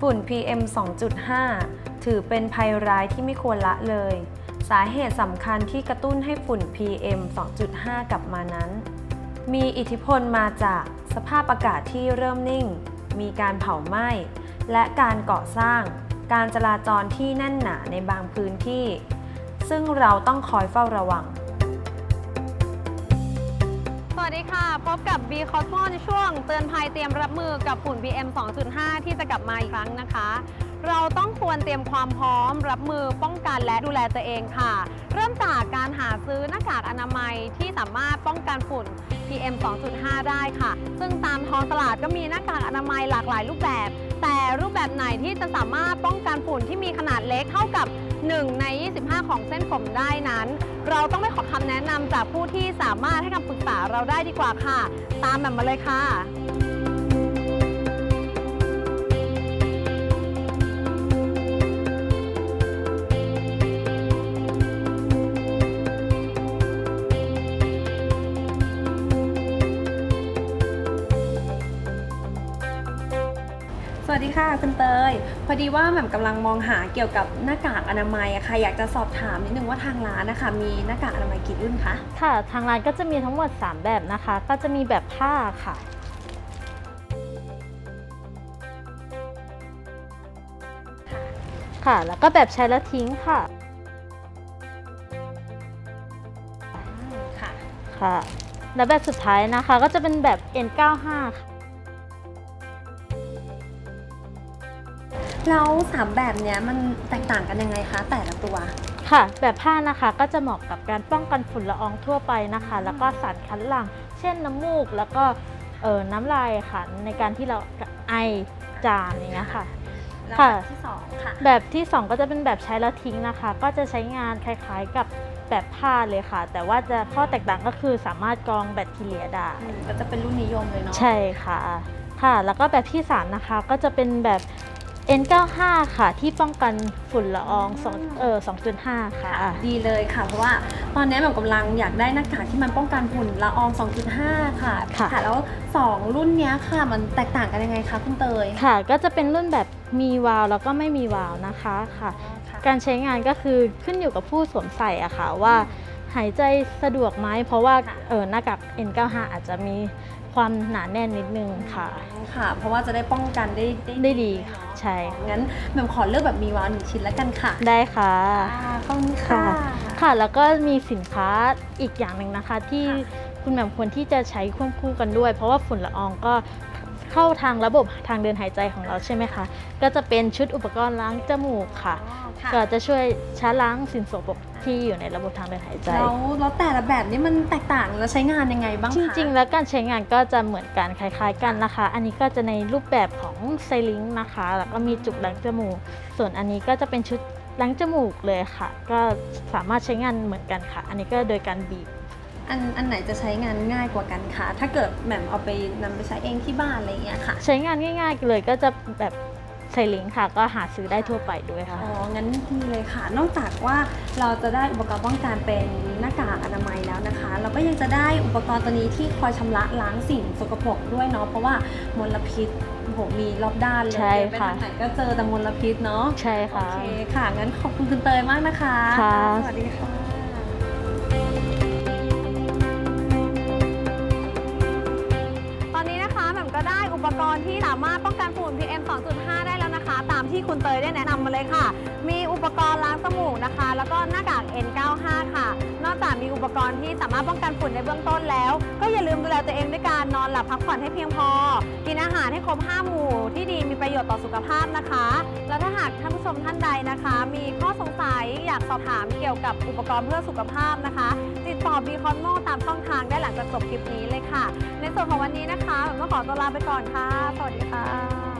ฝุ่น PM 2.5 ถือเป็นภัยร้ายที่ไม่ควรละเลย สาเหตุสำคัญที่กระตุ้นให้ฝุ่น PM 2.5 กลับมานั้น มีอิทธิพลมาจากสภาพอากาศที่เริ่มนิ่ง มีการเผาไหม้ และการก่อสร้าง การจราจรที่แน่นหนาในบางพื้นที่ ซึ่งเราต้องคอยเฝ้าระวัง วัสดีค่ะ พบกับ B Cosmo ในช่วงเตือนภัยเตรียมรับมือกับฝุ่น PM 2.5 ที่จะกลับมาอีกครั้งนะคะ เราต้องควรเตรียมความพร้อม รับมือป้องกันและดูแลตัวเองค่ะ เริ่มจากการหาซื้อหน้ากากอนามัยที่สามารถป้องกันฝุ่น PM 2.5 ได้ค่ะ ซึ่งตามท้องตลาดก็มีหน้ากากอนามัยหลากหลายรูปแบบ แต่รูปแบบไหนที่จะสามารถป้องกันฝุ่นที่มีขนาดเล็กเท่ากับ น25ของเส้นผมได้นั้น เราต้องไปขอคำแนะนำจากผู้ที่สามารถให้คำปรึกษาเราได้ดีกว่าค่ะ ตามแบบมาเลยค่ะ สวัสดีค่ะคุณเตย พอดีว่าแหม่มกำลังมองหาเกี่ยวกับหน้ากากอนามัยอะค่ะ อยากจะสอบถามนิดนึงว่าทางร้านนะคะ มีหน้ากากอนามัยกี่รุ่นคะ ค่ะ ทางร้านก็จะมีทั้งหมด 3 แบบนะคะ ก็จะมีแบบผ้าค่ะ ค่ะ แล้วก็แบบใช้แล้วทิ้งค่ะ ค่ะ ค่ะ แล้วแบบสุดท้ายนะคะ ก็จะเป็นแบบ N95 ค่ะ แล้วสามแบบเนี้ยมันแตกต่างกันยังไงคะแต่ละตัว ค่ะ แบบผ้านะคะก็จะเหมาะกับการป้องกันฝุ่นละอองทั่วไปนะคะ แล้วก็สารคัดหลั่ง เช่นน้ำมูกแล้วก็เอ่อน้ำลายค่ะในการที่เราไอจามอย่างเงี้ยค่ะ แล้วค่ะแบบที่สองค่ะ แบบที่ 2 ก็จะเป็นแบบใช้แล้วทิ้งนะคะ ก็จะใช้งานคล้ายๆกับแบบผ้าเลยค่ะ แต่ว่าจะข้อแตกต่างก็คือสามารถกรองแบคทีเรียได้อืมก็จะเป็นรุ่นนิยมเลยเนาะ ใช่ค่ะ ค่ะ แล้วก็แบบที่3นะคะก็จะเป็นแบบ N95 ค่ะ ที่ป้องกันฝุ่นละออง2เอ่อ2.5 ค่ะ ดีเลยค่ะ เพราะว่าตอนนี้แหม่มกำลังอยากได้หน้ากากที่มันป้องกันฝุ่นละออง 2.5 ค่ะค่ะ แล้ว 2 รุ่นเนี้ยค่ะ มันแตกต่างกันยังไงคะคุณเตยค่ะ ก็จะเป็นรุ่นแบบมีวาล์วแล้วก็ไม่มีวาล์วนะคะค่ะค่ะการใช้งานก็คือขึ้นอยู่กับผู้สวมใส่อะค่ะว่าหายใจสะดวกไหมเพราะว่าค่ะเออหน้ากาก N95 อาจจะมี ความหนาแน่นนิดนึงค่ะ ค่ะ เพราะว่าจะได้ป้องกันได้ได้ดีค่ะใช่ค่ะงั้นแหม่มขอเลือกแบบมีวาล์วหนึ่งชิ้นแล้วกันค่ะได้ค่ะค่ะขอบคุณค่ะ ค่ะแล้วก็มีสินค้าอีกอย่างหนึ่งนะคะ ที่ค่ะคุณแหม่มควรที่จะใช้ควบคู่กันด้วย เพราะว่าฝุ่นละอองก็ เข้าทางระบบทางเดินหายใจของเราใช่ไหมคะ ก็จะเป็นชุดอุปกรณ์ล้างจมูกค่ะอ๋อค่ะก็จะช่วยช้าล้างสิ่งสกปรกที่อยู่ในระบบทางเดินหายใจ แล้วแล้วแต่ละแบบนี้มันแตกต่างแล้วใช้งานยังไงบ้างจคะริงๆ แล้วการใช้งานก็จะเหมือนกันคล้ายๆกันนะคะ อันนี้ก็จะในรูปแบบของไซลิงนะคะ แล้วก็มีจุกล้างจมูก ส่วนอันนี้ก็จะเป็นชุดล้างจมูกเลยค่ะ ก็สามารถใช้งานเหมือนกันค่ะ อันนี้ก็โดยการบีบ อันอันไหนจะใช้งานง่ายกว่ากันคะถ้าเกิดแหม่มเอาไปนำไปใช้เองที่บ้านอะไรอย่างเงี้ยค่ะ ใช้งานง่าย ๆ เลยก็จะแบบไซลิงค่ะ ก็หาซื้อได้ทั่วไปด้วยค่ะ อ๋อ งั้นดีเลยค่ะ นอกจากว่าเราจะได้อุปกรณ์ป้องกันเป็นหน้ากากอนามัยแล้วนะคะ เราก็ยังจะได้อุปกรณ์ตัวนี้ที่คอยชำระล้างสิ่งสกปรกด้วยเนาะ เพราะว่ามลพิษโอ้โหมีรอบด้านเลยใช่เดินไปค่ะ ทางไหนก็เจอแต่มลพิษเนาะ ใช่โอค่ะ เคค่ะ งั้นขอบคุณคุณเตยมากนะคะ ค่ะ สวัสดีค่ะ ปกรณ์ที่สามารถป้องกันฝุ่น PM 2.5 ได้แล้วนะคะ ตามที่คุณเตยได้แนะนำมาเลยค่ะ มีอุปกรณ์ล้างจมูกนะคะ แล้วก็หน้ากาก N95 ค่ะ นอกจากมีอุปกรณ์ที่สามารถป้องกันฝุ่นในเบื้องต้นแล้ว ก็อย่าลืมดูแลตัวเองด้วยการนอนหลับพักผ่อนให้เพียงพอ กินอาหารให้ครบ 5 หมู่ที่ดีมีประโยชน์ต่อสุขภาพนะคะ แล้วถ้าหากท่านผู้ชมท่านใดนะคะ มีข้อสงสัยอยากสอบถามเกี่ยวกับอุปกรณ์เพื่อสุขภาพนะคะ ติดต่อ b ีคอนโมตามช่องทางได้หลังจากจบคลิปนี้เลยค่ะ ในส่วนของวันนี้นะคะผมต้องขอตัวลาไปก่อนค่ะ สวัสดีค่ะ